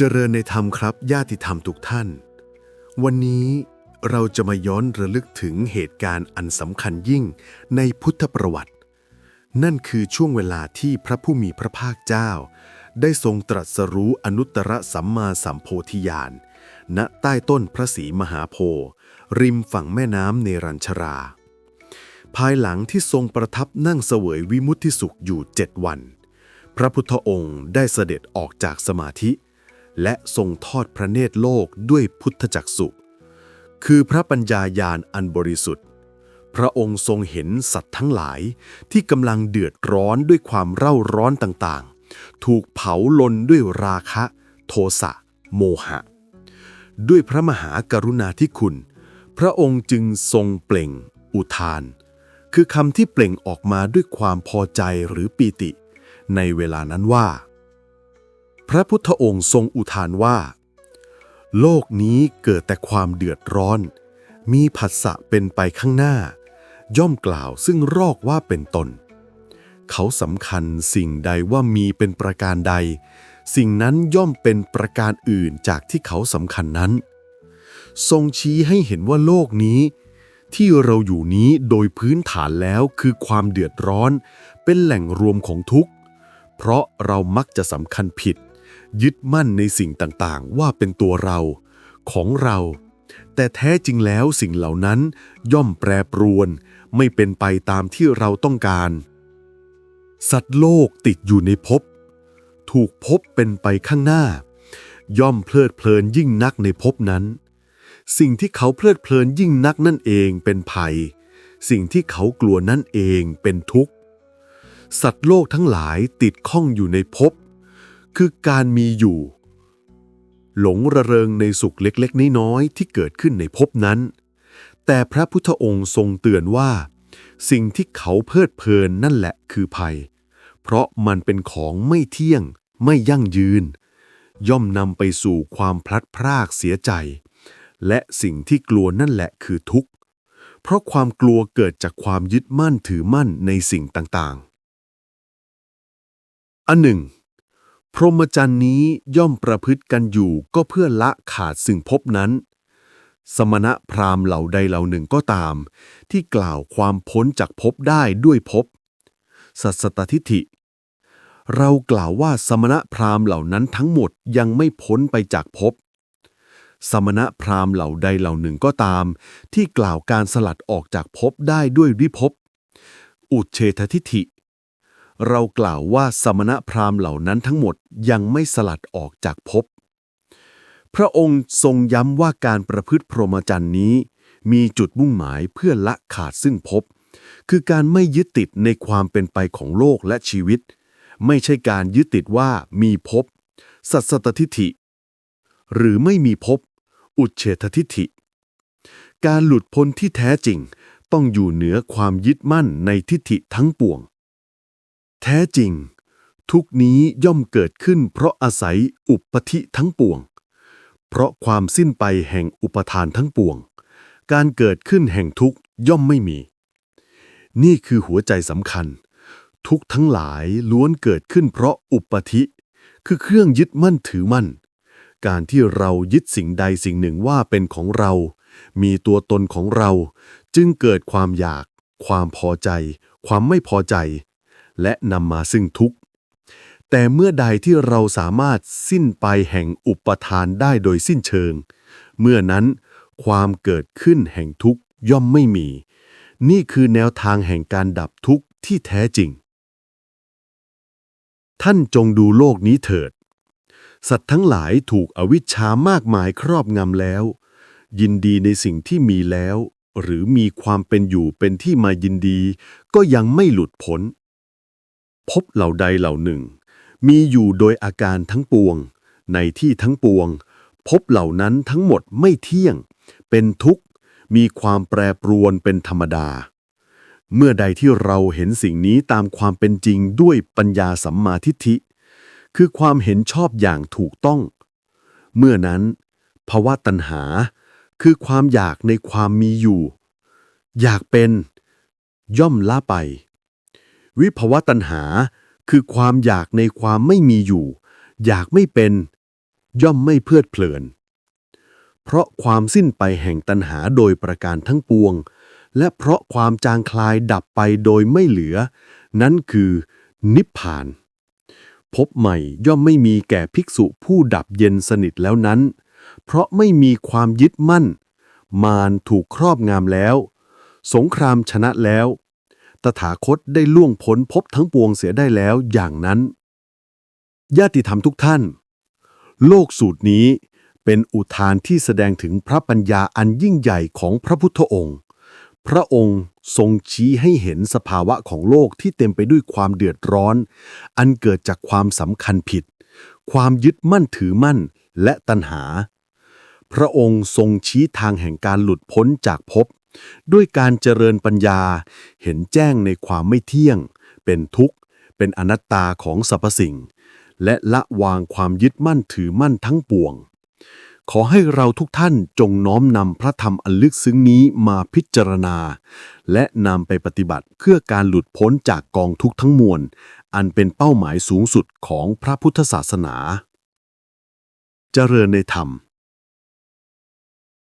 เจริญในธรรมครับญาติธรรมทุกท่าน วันนี้เราจะมาย้อนระลึกถึงเหตุการณ์อันสำคัญยิ่งในพุทธประวัติ นั่นคือช่วงเวลาที่พระผู้มีพระภาคเจ้า ได้ทรงตรัสรู้อนุตตรสัมมาสัมโพธิญาณณใต้ต้นพระศรีมหาโพธิ์ริมฝั่งแม่น้ำเนรัญชรา ภายหลังที่ทรงประทับนั่งเสวยวิมุตติสุขอยู่เจ็ดวัน พระพุทธองค์ได้เสด็จออกจากสมาธิ และทรงทอดพระเนตรโลกด้วยพุทธจักสุคือพระปัญญายาณอันบริสุทธิ์ พระองค์ทรงเห็นสัตว์ทั้งหลายที่กำลังเดือดร้อนด้วยความเร่าร้อนต่างๆ ถูกเผาลนด้วยราคะ โทสะ โมหะ ด้วยพระมหากรุณาธิคุณ พระองค์จึงทรงเปล่ง อุทาน คือคำที่เปล่งออกมาด้วยความพอใจหรือปีติ ในเวลานั้นว่า พระพุทธองค์ทรงอุทานว่า โลกนี้เกิดแต่ความเดือดร้อน มีผัสสะเป็นไปข้างหน้า ย่อมกล่าวซึ่งรอกว่าเป็นตน เขาสำคัญสิ่งใดว่ามีเป็นประการใด สิ่งนั้นย่อมเป็นประการอื่นจากที่เขาสำคัญนั้น ทรงชี้ให้เห็นว่าโลกนี้ ที่เราอยู่นี้โดยพื้นฐานแล้วคือความเดือดร้อน เป็นแหล่งรวมของทุกข์ เพราะเรามักจะสำคัญผิด ยึดมั่นในสิ่งต่างๆ ว่าเป็นตัวเราของเรา แต่แท้จริงแล้วสิ่งเหล่านั้นย่อมแปรปรวน ไม่เป็นไปตามที่เราต้องการ สัตว์โลกติดอยู่ในภพถูกภพเป็นไปข้างหน้า ย่อมเพลิดเพลินยิ่งนักในภพนั้น สิ่งที่เขาเพลิดเพลินยิ่งนักนั่นเองเป็นภัย สิ่งที่เขากลัวนั่นเองเป็นทุกข์สัตว์โลกทั้งหลายติดข้องอยู่ในภพ คือการมีอยู่ หลงระเริงในสุขเล็กๆ น้อยๆที่เกิดขึ้นในภพนั้น แต่พระพุทธองค์ทรงเตือนว่า สิ่งที่เขาเพลิดเพลินนั่นแหละคือภัย เพราะมันเป็นของไม่เที่ยง ไม่ยั่งยืน ย่อมนำไปสู่ความพลัดพรากเสียใจ และสิ่งที่กลัวนั่นแหละคือทุกข์เพราะความกลัวเกิดจากความยึดมั่นถือมั่นในสิ่งต่างๆ อันหนึ่ง พรหมจรรย์นี้ย่อมประพฤติกันอยู่ก็เพื่อละขาดสิ่งภพนั้น สมณะพราหมณ์เหล่าใดเหล่าหนึ่งก็ตาม ที่กล่าวความพ้นจากภพได้ด้วยภพสัสตทิฏฐิ เรากล่าวว่าสมณะพราหมณ์เหล่านั้นทั้งหมดยังไม่พ้นไปจากภพสมณะพราหมณ์เหล่าใดเหล่าหนึ่งก็ตาม ที่กล่าวการสลัดออกจากภพได้ด้วยวิภพอุเฉททิฏฐิ เรากล่าวว่าสมณะพราหมณ์เหล่านั้นทั้งหมดยังไม่สลัดออกจากภพ พระองค์ทรงย้ำว่าการประพฤติพรหมจรรย์นี้ มีจุดมุ่งหมายเพื่อละขาดซึ่งภพ คือการไม่ยึดติดในความเป็นไปของโลกและชีวิต ไม่ใช่การยึดติดว่ามีภพ สัสตทิฏฐิ หรือไม่มีภพ อุเฉททิฏฐิ การหลุดพ้นที่แท้จริงต้องอยู่เหนือความยึดมั่นในทิฏฐิทั้งปวง แท้จริง ทุกนี้ย่อมเกิดขึ้นเพราะอาศัยอุปธิทั้งปวง เพราะความสิ้นไปแห่งอุปทานทั้งปวง การเกิดขึ้นแห่งทุกย่อมไม่มี นี่คือหัวใจสำคัญ ทุกทั้งหลายล้วนเกิดขึ้นเพราะอุปธิ คือเครื่องยึดมั่นถือมั่น การที่เรายึดสิ่งใดสิ่งหนึ่งว่าเป็นของเรา มีตัวตนของเรา จึงเกิดความอยาก ความพอใจ ความไม่พอใจ และนำมาซึ่งทุกข์ แต่เมื่อใดที่เราสามารถสิ้นไปแห่งอุปทานได้โดยสิ้นเชิง เมื่อนั้นความเกิดขึ้นแห่งทุกข์ย่อมไม่มี นี่คือแนวทางแห่งการดับทุกข์ที่แท้จริง ท่านจงดูโลกนี้เถิด สัตว์ทั้งหลายถูกอวิชชามากมายครอบงำแล้ว ยินดีในสิ่งที่มีแล้ว หรือมีความเป็นอยู่เป็นที่มายินดี ก็ยังไม่หลุดพ้น พบเหล่าใดเหล่าหนึ่ง มีอยู่โดยอาการทั้งปวง ในที่ทั้งปวง พบเหล่านั้นทั้งหมดไม่เที่ยง เป็นทุกข์ มีความแปรปรวนเป็นธรรมดา เมื่อใดที่เราเห็นสิ่งนี้ตามความเป็นจริงด้วยปัญญาสัมมาทิฏฐิ คือความเห็นชอบอย่างถูกต้อง เมื่อนั้นภาวะตัณหา คือความอยากในความมีอยู่ อยากเป็น ย่อมละไป วิภวตัณหา คือความอยากในความไม่มีอยู่ อยากไม่เป็น ย่อมไม่เพลิดเพลิน เพราะความสิ้นไปแห่งตัณหาโดยประการทั้งปวง และเพราะความจางคลายดับไปโดยไม่เหลือ นั้นคือนิพพาน พบใหม่ย่อมไม่มีแก่ภิกษุผู้ดับเย็นสนิทแล้วนั้น เพราะไม่มีความยึดมั่น มารถูกครอบงำแล้ว สงครามชนะแล้ว ตถาคตได้ล่วงพ้นภพทั้งปวงเสียได้แล้วอย่างนั้น ญาติธรรมทุกท่าน โลกสูตรนี้เป็นอุทานที่แสดงถึงพระปัญญาอันยิ่งใหญ่ของพระพุทธองค์ พระองค์ทรงชี้ให้เห็นสภาวะของโลกที่เต็มไปด้วยความเดือดร้อน อันเกิดจากความสำคัญผิด ความยึดมั่นถือมั่นและตัณหา พระองค์ทรงชี้ทางแห่งการหลุดพ้นจากภพ ด้วยการเจริญปัญญา เห็นแจ้งในความไม่เที่ยง เป็นทุกข์ เป็นอนัตตาของสรรพสิ่ง และละวางความยึดมั่นถือมั่นทั้งปวง ขอให้เราทุกท่านจงน้อมนำพระธรรมอันลึกซึ้งนี้มาพิจารณา และนำไปปฏิบัติเพื่อการหลุดพ้นจากกองทุกข์ทั้งมวล อันเป็นเป้าหมายสูงสุดของพระพุทธศาสนา เจริญในธรรม